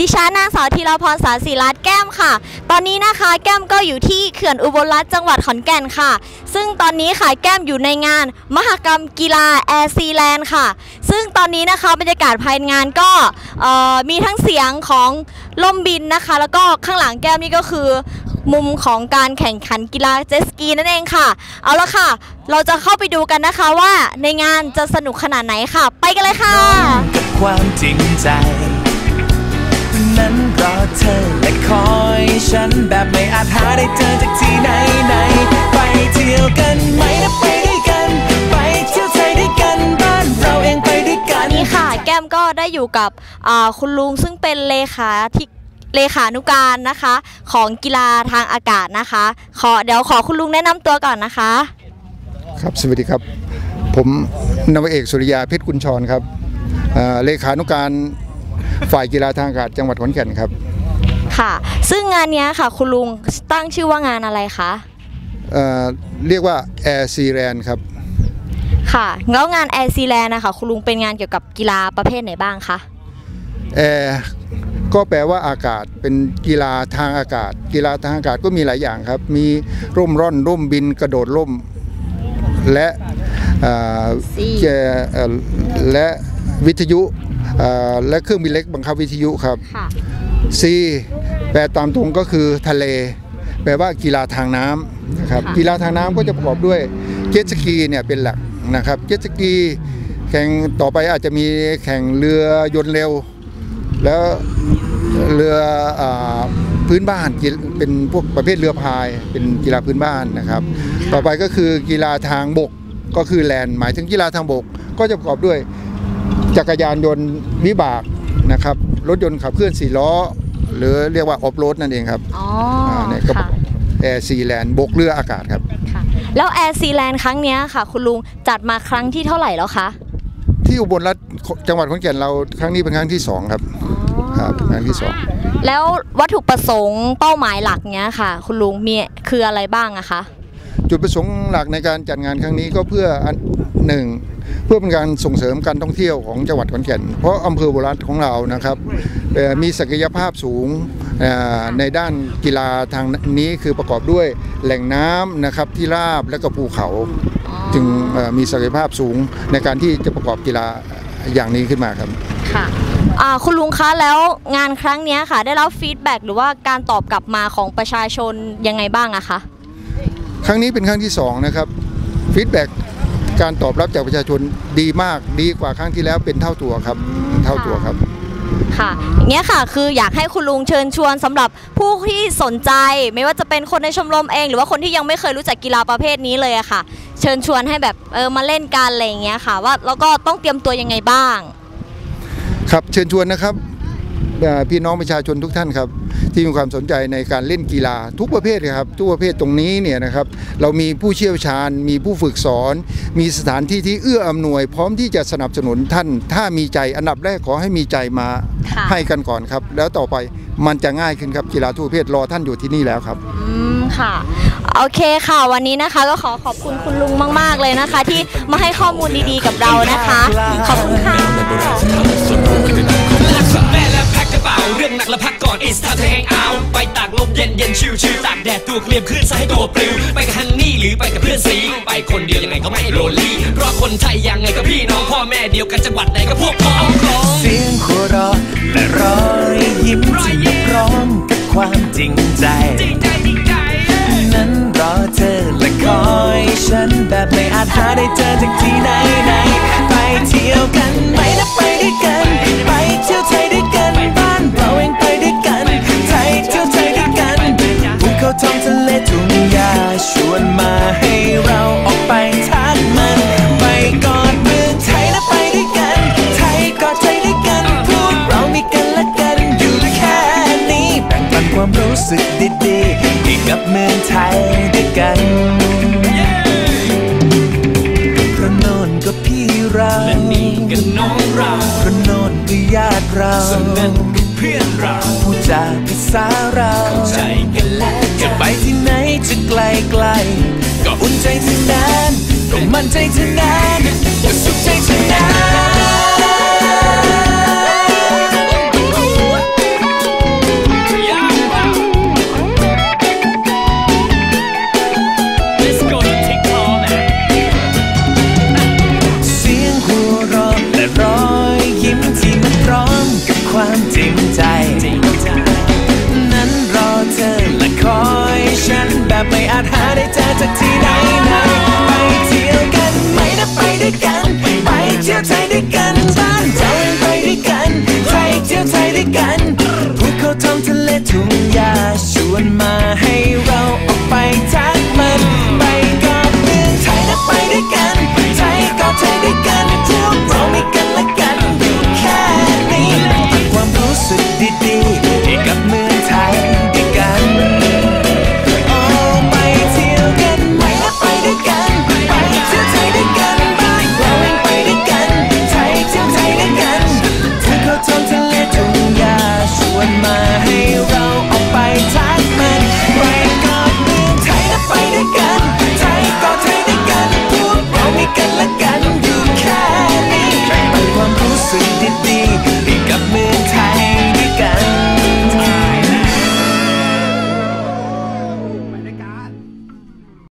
ดิฉันนางสาวธีรพรสาศิรัตน์แก้มค่ะ ตอนนี้นะคะแก้มก็อยู่ที่เขื่อนอุบลรัตน์จังหวัดขอนแก่นค่ะ ซึ่งตอนนี้ค่ะแก้มอยู่ในงาน มหกรรมกีฬาแอร์ซีแลนด์ค่ะ ซึ่งตอนนี้นะคะบรรยากาศภายในงานก็มีทั้งเสียงของล่มบินนะคะ แล้วก็ข้างหลังแก้มนี่ก็คือ มุมของการแข่งขันกีฬาเจ็ตสกีนั่นเองค่ะ เอาละค่ะ เราจะเข้าไปดูกันนะคะว่าในงานจะสนุกขนาดไหนค่ะ ไปกันเลยค่ะความจริงใจ นั้นรอเธอและคอยฉันแบบไม่อาจหาได้เจอจากที่ไหนไหนๆไปเที่ยวกันไหมนะไปด้วยกัน ไปเที่ยวไทยด้วยกันบ้านเราเองไปด้วยกันนี่ค่ะ แก้มก็ได้อยู่กับอ่าคุณลุงซึ่งเป็นเลขาที่เลขานุการนะคะ ของกีฬาทางอากาศนะคะ ขอเดี๋ยวขอคุณลุงแนะนำตัวก่อนนะคะ ครับสวัสดีครับ ผมนาวาเอกสุริยาเพชรกุญชรครับเอ่อเลขานุการ ฝ่ายกีฬาทางอากาศจังหวัดขอนแก่นครับค่ะ ซึ่งงานเนี้ยค่ะ คุณลุงตั้งชื่อว่างานอะไรคะเอ่อเรียกว่า Air s e a l a n d ครับ ค่ะแล้วงานแอร์ซีแลนด์นะคะคุณลุงเป็นงานเกี่ยวกับกีฬาประเภทไหนบ้างคะแอร์ก็แปลว่าอากาศเป็นกีฬาทางอากาศ กีฬาทางอากาศก็มีหลายอย่างครับ มีร่มร่อนร่มบินกระโดดร่ม และเอ่อซี่แกเอ่อและ วิทยุเอ่อและเครื่องบินเล็กบังคับวิทยุครับค่ะซีแปลตามตรงก็คือทะเล แปลว่ากีฬาทางน้ำนะครับค่ะกีฬาทางน้ำก็จะประกอบด้วยเจ็ตสกีเนี่ยเป็นหลักนะครับเจ็ตสกีแข่งต่อไปอาจจะมีแข่งเรือยนต์เร็ว แล้วเรืออาพื้นบ้านกีฬเป็นพวกประเภทเรือพายเป็นกีฬาพื้นบ้านนะครับ ต่อไปก็คือกีฬาทางบกก็คือแลนด์หมายถึงกีฬาทางบก ก็จะประกอบด้วย จักรยานยนต์วิบากนะครับ รถยนต์ขับเคลื่อนสี่ล้อ หรือเรียกว่าออฟโรดนั่นเองครับอ๋อเนี่ยก็ ค่ะแอร์ซีแลนด์บกเรืออากาศครับ ค่ะ แล้วแอร์ซีแลนด์ครั้งเนี้ยค่ะ คุณลุงจัดมาครั้งที่เท่าไหร่แล้วคะที่อุบลรัฐจังหวัดขอนแก่นเราครั้งนี้เป็นครั้งที่สองครับครับครั้งที่สอง แล้ววัตถุประสงค์เป้าหมายหลักเนี้ยค่ะ คุณลุงมีคืออะไรบ้างอะคะ จุดประสงค์หลักในการจัดงานครั้งนี้ก็เพื่ออันหนึ่ง เพื่อเป็นการส่งเสริมการท่องเที่ยวของจังหวัดขอนแก่น เพราะอำเภอบุรัฐของเรานะครับเอ่อมีศักยภาพสูงเอ่อในด้านกีฬาทางนี้คือประกอบด้วยแหล่งน้ำนะครับที่ราบและก็ภูเขา จึงเอ่อมีศักยภาพสูงในการที่จะประกอบกีฬาอย่างนี้ขึ้นมาครับค่ะอ่าคุณลุงคะแล้วงานครั้งเนี้ยค่ะ ได้รับฟีดแบ็กหรือว่าการตอบกลับมาของประชาชนยังไงบ้างอะคะครั้งนี้เป็นครั้งที่สองนะครับฟีดแบ็ กการตอบรับจากประชาชนดีมากดีกว่าครั้งที่แล้วเป็นเท่าตัวครับเท่าตัวครับค่ะอย่างเงี้ยค่ะคืออยากให้คุณลุงเชิญชวนสำหรับผู้ที่สนใจ ไม่ว่าจะเป็นคนในชมรมเอง หรือว่าคนที่ยังไม่เคยรู้จักกีฬาประเภทนี้เลยอะค่ะ เชิญชวนให้แบบเออมาเล่นกันอะไรอย่างเงี้ยค่ะ ว่าแล้วก็ต้องเตรียมตัวยังไงบ้าง ครับเชิญชวนนะครับเอ่อ พี่น้องประชาชนทุกท่านครับที่มีความสนใจในการเล่นกีฬาทุกประเภทเลยครับทุกประเภทตรงนี้เนี่ยนะครับเรามีผู้เชี่ยวชาญ มีผู้ฝึกสอน มีสถานที่ที่เอื้ออำนวย พร้อมที่จะสนับสนุนท่าน ถ้ามีใจอันดับแรกขอให้มีใจมาค่ะให้กันก่อนครับ แล้วต่อไปมันจะง่ายขึ้นครับกีฬาทุกประเภทรอท่านอยู่ที่นี่แล้วครับอืมค่ะโอเคค่ะวันนี้นะคะก็ขอขอบคุณคุณลุงมาก ๆ เลยนะคะ ที่มาให้ข้อมูลดีๆกับเรานะคะ ขอบคุณค่ะ ดดตัวเคลียมคลื่นซะให้ตัวปลิวไปกับฮันนี่หรือไปกับเพื่อนสีไปคนเดียวยังไงก็ไม่โรลลี่เพราะคนไทยยังไงก็พี่น้องพ่อแม่เดียวกันจังหวัดไหนก็พวกพ้องพ้องเสียงหัวเราะและรอยยิ้มที่มาพร้อมกับความจริงใจจริงใจจริงใจนั้นรอเธอและคอยฉันแบบไม่อาจหาได้เจอจากที่ไหนไหนๆไปเที่ยวกัน กล ก็อุ่นใจเธอนั้นก็มั่นใจเธอนั้นก็สุขใจเธอนั้นความจริงใจ ไม่อาจหาได้เจอจากที่ไหน